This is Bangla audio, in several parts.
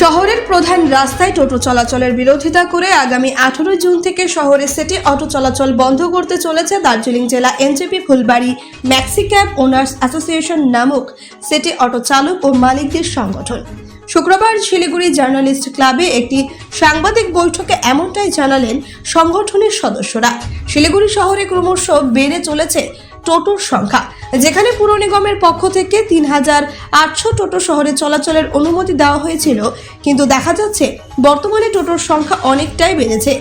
শহরের প্রধান রাস্তায় টোটো চলাচলের বিরোধিতা করে আগামী আঠারোই জুন থেকে শহরে সিটি অটো চলাচল বন্ধ করতে চলেছে দার্জিলিং জেলা NJP Phulbari maxicab owners association নামক সিটি অটো চালক ও মালিকদের সংগঠন। শুক্রবার শিলিগুড়ি জার্নালিস্ট ক্লাবে একটি সাংবাদিক বৈঠকে এমনটাই জানালেন সংগঠনের সদস্যরা। শিলিগুড়ি শহরে ক্রমশ বেড়ে চলেছে টোটোর সংখ্যা, যেখানে পুর নিগমের পক্ষ থেকে তিন হাজার আটশো টোটো শহরে চলাচলের অনুমতি দেওয়া হয়েছিল। কিন্তু দেখা যাচ্ছে, বর্তমানে টোটোর সংখ্যা অনেকটাই বেড়েছে,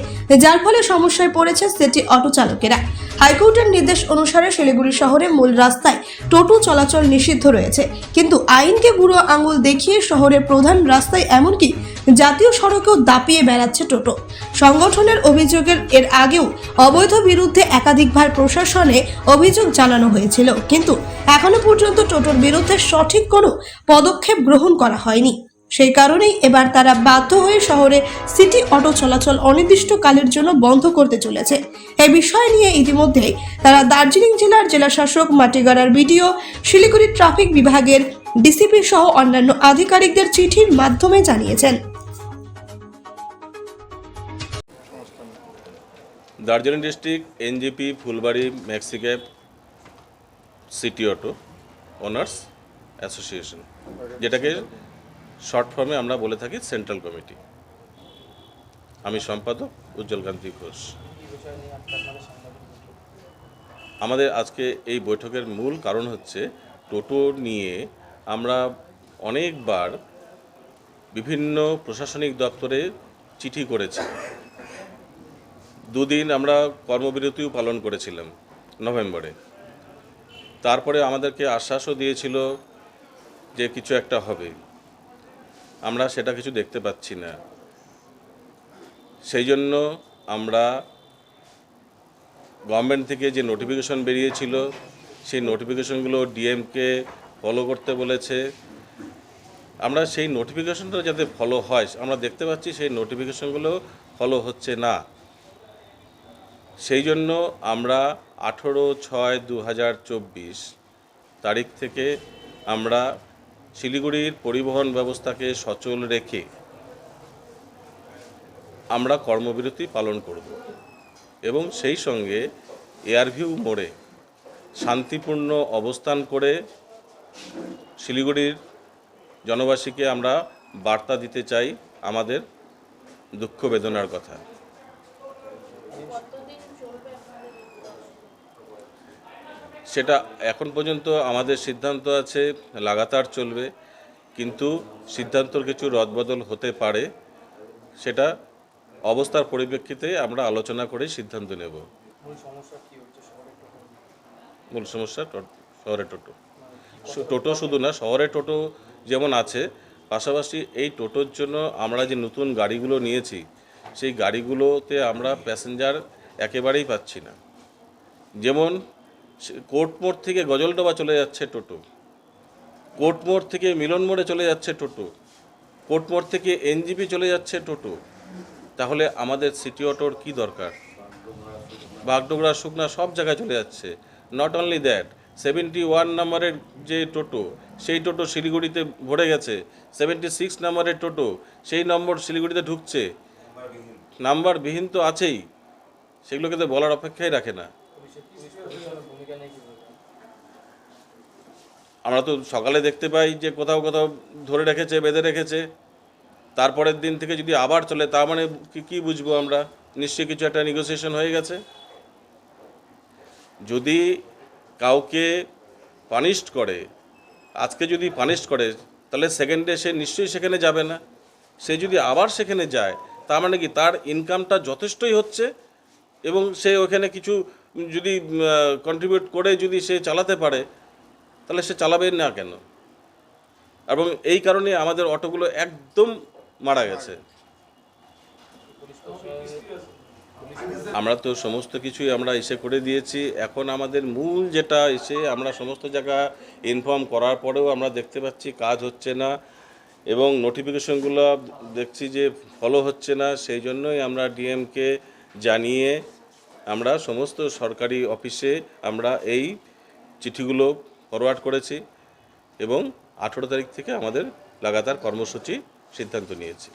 যার ফলে সমস্যায় পড়েছে সেটি অটো চালকেরা। হাইকোর্টের নির্দেশ অনুসারে শিলিগুড়ি শহরে মূল রাস্তায় টোটো চলাচল নিষিদ্ধ রয়েছে। কিন্তু আইনকে বুড়ো আঙুল দেখিয়ে শহরের প্রধান রাস্তায় এমনকি জাতীয় সড়কেও দাপিয়ে বেড়াচ্ছে টোটো। সংগঠনের অভিযোগের এর আগেও অবৈধ বিরুদ্ধে একাধিকবার প্রশাসনে অভিযোগ জানানো হয়েছিল। কিন্তু এখনও পর্যন্ত টোটোর বিরুদ্ধে সঠিক কোনো পদক্ষেপ গ্রহণ করা হয়নি। সেই কারণেই এবার তারা বাধ্য হয়ে শহরে সিটি অটো চলাচল অনির্দিষ্টকালের জন্য বন্ধ করতে চলেছে। এই বিষয় নিয়ে ইতিমধ্যেই তারা দার্জিলিং জেলার জেলাশাসক মাটিগড়ার বিডিও, শিলিগুড়ি ট্রাফিক বিভাগের ডিসিপি সহ অন্যান্য আধিকারিকদের চিঠির মাধ্যমে জানিয়েছেন। Darjeeling district, NJP, Phulbari maxicab city auto owners association, যেটাকে শর্ট ফর্মে আমরা বলে থাকি সেন্ট্রাল কমিটি। আমি সম্পাদক উজ্জ্বল কান্তি ঘোষ। আমাদের আজকে এই বৈঠকের মূল কারণ হচ্ছে টোটো নিয়ে আমরা অনেকবার বিভিন্ন প্রশাসনিক দপ্তরে চিঠি করেছি। দুদিন আমরা কর্মবিরতিও পালন করেছিলাম নভেম্বরে। তারপরে আমাদেরকে আশ্বাসও দিয়েছিল যে কিছু একটা হবে। আমরা সেটা কিছু দেখতে পাচ্ছি না। সেই জন্য আমরা গভর্নমেন্ট থেকে যে নোটিফিকেশন বেরিয়েছিল, সেই নোটিফিকেশনগুলো ডিএমকে ফলো করতে বলেছে। আমরা সেই নোটিফিকেশনটা যাতে ফলো হয়, আমরা দেখতে পাচ্ছি সেই নোটিফিকেশনগুলো ফলো হচ্ছে না। সেই জন্য আমরা আঠেরো ছয় দু হাজার চব্বিশ তারিখ থেকে আমরা শিলিগুড়ির পরিবহন ব্যবস্থাকে সচল রেখে আমরা কর্মবিরতি পালন করব এবং সেই সঙ্গে এয়ারভিউ মোড়ে শান্তিপূর্ণ অবস্থান করে শিলিগুড়ির জনবাসীকে আমরা বার্তা দিতে চাই আমাদের দুঃখ বেদনার কথা। সেটা এখন পর্যন্ত আমাদের সিদ্ধান্ত আছে লাগাতার চলবে কিন্তু সিদ্ধান্তর কিছু রদবদল হতে পারে সেটা অবস্থার পরিপ্রেক্ষিতে আমরা আলোচনা করে সিদ্ধান্ত নেব। মূল সমস্যা শহরে টোটো? টোটো শুধু না শহরে টোটো যেমন আছে পাশাপাশি এই টোটোর জন্য আমরা যে নতুন গাড়িগুলো নিয়েছি সেই গাড়িগুলোতে আমরা প্যাসেঞ্জার একেবারেই পাচ্ছি না। যেমন কোর্টমোড় থেকে গজলডোবা চলে যাচ্ছে টোটো। কোর্টমোড় থেকে মিলন মোড়ে চলে যাচ্ছে টোটো। কোর্টমোড় থেকে এনজিপি চলে যাচ্ছে টোটো। তাহলে আমাদের সিটি অটোর কী দরকার? বাগডোগরা, শুকনা সব জায়গায় চলে যাচ্ছে। Not only that seventy one নাম্বারের যে টোটো, সেই টোটো শিলিগুড়িতে ভরে গেছে। সেভেন্টি সিক্স নাম্বারের টোটো, সেই নম্বর শিলিগুড়িতে ঢুকছে। নাম্বার বিহীন তো আছেই। সেগুলোকে তো বলার অপেক্ষাই রাখে না। আমরা তো সকালে দেখতে পাই যে কোথাও কোথাও ধরে রেখেছে, বেঁধে রেখেছে। তারপরের দিন থেকে যদি আবার চলে, তার মানে কি কি বুঝব আমরা? নিশ্চয়ই কিছু একটা নেগোসিয়েশন হয়ে গেছে। যদি কাউকে পানিশড করে, আজকে যদি পানিশড করে, তাহলে সেকেন্ডে সে নিশ্চয়ই সেখানে যাবে না। সে যদি আবার সেখানে যায়, তার মানে কি, তার ইনকামটা যথেষ্টই হচ্ছে এবং সে ওখানে কিছু যদি কন্ট্রিবিউট করে যদি সে চালাতে পারে, তাহলে সে চালাবে না কেন? এবং এই কারণে আমাদের অটোগুলো একদম মারা গেছে। আমরা তো সমস্ত কিছুই আমরা এসে করে দিয়েছি। এখন আমাদের মূল যেটা এসে আমরা সমস্ত জায়গা ইনফর্ম করার পরেও আমরা দেখতে পাচ্ছি কাজ হচ্ছে না। এবং নোটিফিকেশনগুলো দেখছি যে ফলো হচ্ছে না। সেই জন্যই আমরা ডিএমকে জানিয়ে আমরা সমস্ত সরকারি অফিসে আমরা এই চিঠিগুলো ফরওয়ার্ড করেছি এবং আঠেরো তারিখ থেকে আমাদের লাগাতার কর্মসূচি সিদ্ধান্ত নিয়েছি।